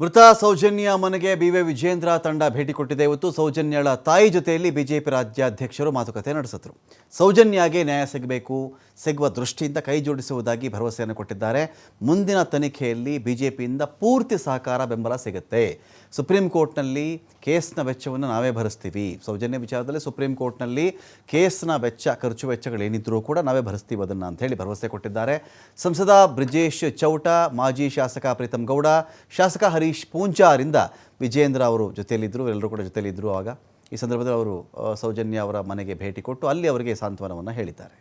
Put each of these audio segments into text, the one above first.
ಮೃತ ಸೌಜನ್ಯ ಮನೆಗೆ B Y Vijendra ತಂಡ ಭೇಟಿ ಕೊಟ್ಟಿದೆ. ಇವತ್ತು ಸೌಜನ್ಯಳ ತಾಯಿ ಜೊತೆಯಲ್ಲಿ ಬಿಜೆಪಿ ರಾಜ್ಯಾಧ್ಯಕ್ಷರು ಮಾತುಕತೆ ನಡೆಸಿದ್ರು. ಸೌಜನ್ಯಗೆ ನ್ಯಾಯ ಸಿಗಬೇಕು, ಸಿಗುವ ದೃಷ್ಟಿಯಿಂದ ಕೈ ಜೋಡಿಸುವುದಾಗಿ ಭರವಸೆಯನ್ನು ಕೊಟ್ಟಿದ್ದಾರೆ. ಮುಂದಿನ ತನಿಖೆಯಲ್ಲಿ ಬಿಜೆಪಿಯಿಂದ ಪೂರ್ತಿ ಸಹಕಾರ, ಬೆಂಬಲ ಸಿಗುತ್ತೆ. ಸುಪ್ರೀಂ ಕೋರ್ಟ್ನಲ್ಲಿ ಕೇಸ್ನ ವೆಚ್ಚವನ್ನು ನಾವೇ ಭರಿಸ್ತೀವಿ. ಸೌಜನ್ಯ ವಿಚಾರದಲ್ಲಿ ಸುಪ್ರೀಂ ಕೋರ್ಟ್ನಲ್ಲಿ ಕೇಸ್ನ ವೆಚ್ಚ, ಖರ್ಚು ವೆಚ್ಚಗಳೇನಿದ್ರೂ ಕೂಡ ನಾವೇ ಭರಿಸ್ತೀವಿ ಅದನ್ನು ಹೇಳಿ ಭರವಸೆ ಕೊಟ್ಟಿದ್ದಾರೆ. ಸಂಸದ ಬ್ರಿಜೇಶ್ ಚೌಟ, ಮಾಜಿ ಶಾಸಕ ಪ್ರೀತಂ ಗೌಡ, ಶಾಸಕ ಹರೀಶ್ ಪೂಂಜಾರಿಂದ ವಿಜೇಂದ್ರ ಅವರು ಜೊತೆಯಲ್ಲಿದ್ದರು ಎಲ್ಲರೂ ಕೂಡ ಜೊತೆಯಲ್ಲಿದ್ದರು ಆಗ. ಈ ಸಂದರ್ಭದಲ್ಲಿ ಅವರು ಸೌಜನ್ಯ ಅವರ ಮನೆಗೆ ಭೇಟಿ ಕೊಟ್ಟು ಅಲ್ಲಿ ಅವರಿಗೆ ಸಾಂತ್ವನವನ್ನು ಹೇಳಿದ್ದಾರೆ.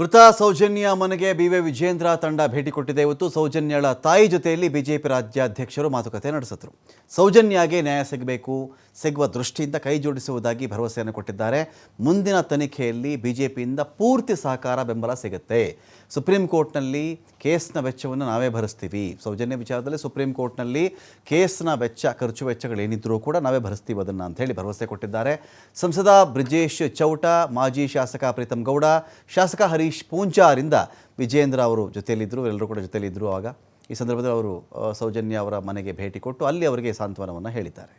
ಮೃತ ಸೌಜನ್ಯ ಮನೆಗೆ ಬಿ ವೈ ವಿಜೇಂದ್ರ ತಂಡ ಭೇಟಿ ಕೊಟ್ಟಿದೆ. ಇವತ್ತು ಸೌಜನ್ಯಳ ತಾಯಿ ಜೊತೆಯಲ್ಲಿ ಬಿಜೆಪಿ ರಾಜ್ಯಾಧ್ಯಕ್ಷರು ಮಾತುಕತೆ ನಡೆಸಿದ್ರು. ಸೌಜನ್ಯಗೆ ನ್ಯಾಯ ಸಿಗಬೇಕು, ಸಿಗುವ ದೃಷ್ಟಿಯಿಂದ ಕೈ ಜೋಡಿಸುವುದಾಗಿ ಭರವಸೆಯನ್ನು ಕೊಟ್ಟಿದ್ದಾರೆ. ಮುಂದಿನ ತನಿಖೆಯಲ್ಲಿ ಬಿಜೆಪಿಯಿಂದ ಪೂರ್ತಿ ಸಹಕಾರ ಬೆಂಬಲ ಸಿಗುತ್ತೆ. ಸುಪ್ರೀಂ ಕೋರ್ಟ್ನಲ್ಲಿ ಕೇಸ್ನ ವೆಚ್ಚವನ್ನು ನಾವೇ ಭರಿಸ್ತೀವಿ. ಸೌಜನ್ಯ ವಿಚಾರದಲ್ಲಿ ಸುಪ್ರೀಂ ಕೋರ್ಟ್ನಲ್ಲಿ ಕೇಸ್ನ ವೆಚ್ಚ, ಖರ್ಚು ವೆಚ್ಚಗಳೇನಿದ್ರೂ ಕೂಡ ನಾವೇ ಭರಿಸ್ತೀವಿ ಅದನ್ನು ಹೇಳಿ ಭರವಸೆ ಕೊಟ್ಟಿದ್ದಾರೆ. ಸಂಸದ ಬ್ರಿಜೇಶ್ ಚೌಟ, ಮಾಜಿ ಶಾಸಕ ಪ್ರೀತಮ್ ಗೌಡ, ಶಾಸಕ ಹರೀಶ್ ಪೂಂಜಾರಿಂದ ವಿಜೇಂದ್ರ ಅವರು ಜೊತೆಯಲ್ಲಿದ್ದರು ಎಲ್ಲರೂ ಕೂಡ ಜೊತೆಯಲ್ಲಿದ್ದರು ಆಗ. ಈ ಸಂದರ್ಭದಲ್ಲಿ ಅವರು ಸೌಜನ್ಯ ಅವರ ಮನೆಗೆ ಭೇಟಿ ಕೊಟ್ಟು ಅಲ್ಲಿ ಅವರಿಗೆ ಸಾಂತ್ವನವನ್ನು ಹೇಳಿದ್ದಾರೆ.